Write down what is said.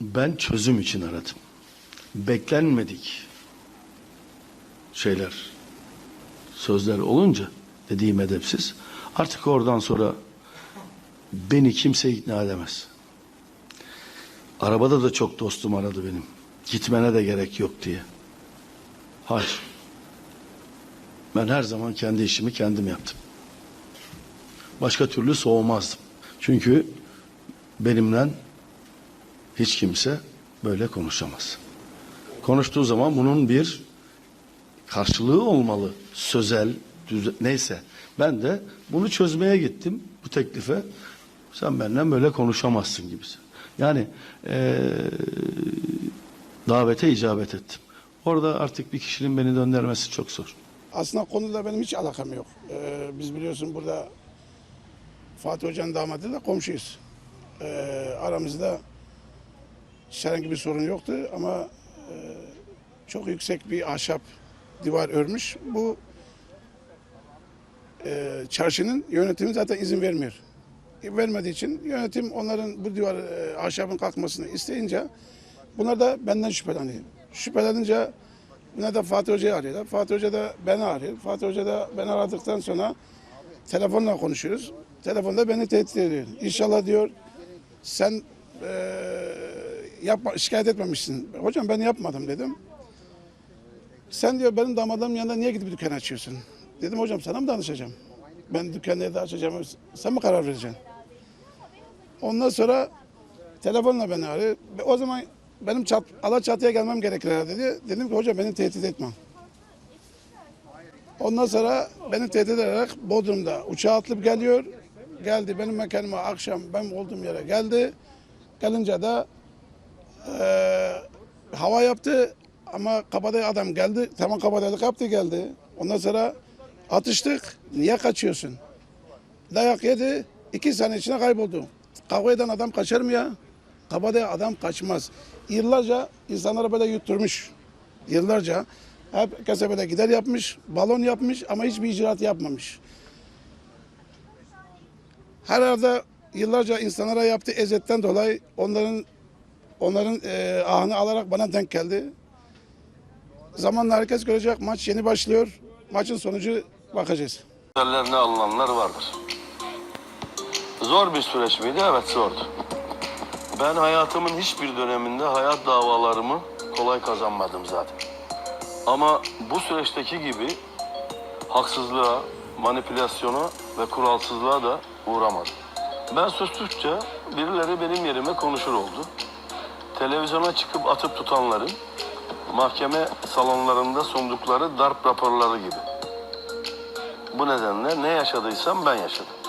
Ben çözüm için aradım. Beklenmedik şeyler, sözler olunca dediğim edepsiz. Artık oradan sonra beni kimse ikna edemez. Arabada da çok dostum aradı benim. Gitmene de gerek yok diye. Hayır. Ben her zaman kendi işimi kendim yaptım. Başka türlü soğumazdım. Çünkü benimle hiç kimse böyle konuşamaz. Konuştuğu zaman bunun bir karşılığı olmalı. Sözel, düze- neyse. Ben de bunu çözmeye gittim bu teklife. Sen benden böyle konuşamazsın gibisi. Yani eee, davete icabet ettim. Orada artık bir kişinin beni döndürmesi çok zor. Aslında konuyla benim hiç alakam yok. Ee, biz biliyorsun burada Fatih Hoca'nın damadıyla komşuyuz. Ee, aramızda herhangi bir sorun yoktu ama e, çok yüksek bir ahşap divar örmüş. Bu e, çarşının yönetimi zaten izin vermiyor. E, vermediği için yönetim onların bu divar e, ahşabın kalkmasını isteyince bunlar da benden şüpheleniyor. Şüphelenince Buna da Fatih Hoca'yı arıyorlar. Fatih Hoca da beni arıyor. Fatih Hoca da beni aradıktan sonra telefonla konuşuyoruz. Telefonda beni tehdit ediyor. İnşallah diyor sen eee yapma, şikayet etmemişsin. Hocam ben yapmadım dedim. Sen diyor benim damadımın yanında niye gidip dükkan açıyorsun? Dedim hocam sana mı danışacağım? Ben dükkanı nerede açacağımı sen mi karar vereceksin? Ondan sonra telefonla beni arıyor. O zaman benim çat, Alaçatı'ya gelmem gerekir dedi. Dedim ki hocam beni tehdit etme. Ondan sonra beni tehdit ederek Bodrum'da uçağa atılıp geliyor. Geldi benim mekanıma akşam ben olduğum yere geldi. Gelince de hava yaptı ama kabadayı adam geldi. Tamam kabadayılık yaptı geldi. Ondan sonra atıştık. Niye kaçıyorsun? Dayak yedi. iki sene içinde kayboldu. Kavga eden adam kaçar mı ya? Kabadayı adam kaçmaz. Yıllarca insanlara böyle yutturmuş. Yıllarca. Herkese böyle gider yapmış, balon yapmış ama hiçbir icraat yapmamış. Herhalde yıllarca insanlara yaptığı ezetten dolayı onların onların eee ahını alarak bana denk geldi. Zamanla herkes görecek. Maç yeni başlıyor. Maçın sonucu bakacağız. Ellerine alınanlar vardır. Zor bir süreç miydi? Evet zordu. Ben hayatımın hiçbir döneminde hayat davalarımı kolay kazanmadım zaten. Ama bu süreçteki gibi haksızlığa, manipülasyona ve kuralsızlığa da uğramadım. Ben sustukça birileri benim yerime konuşur oldu. Televizyona çıkıp atıp tutanların mahkeme salonlarında sundukları darp raporları gibi. Bu nedenle ne yaşadıysam ben yaşadım.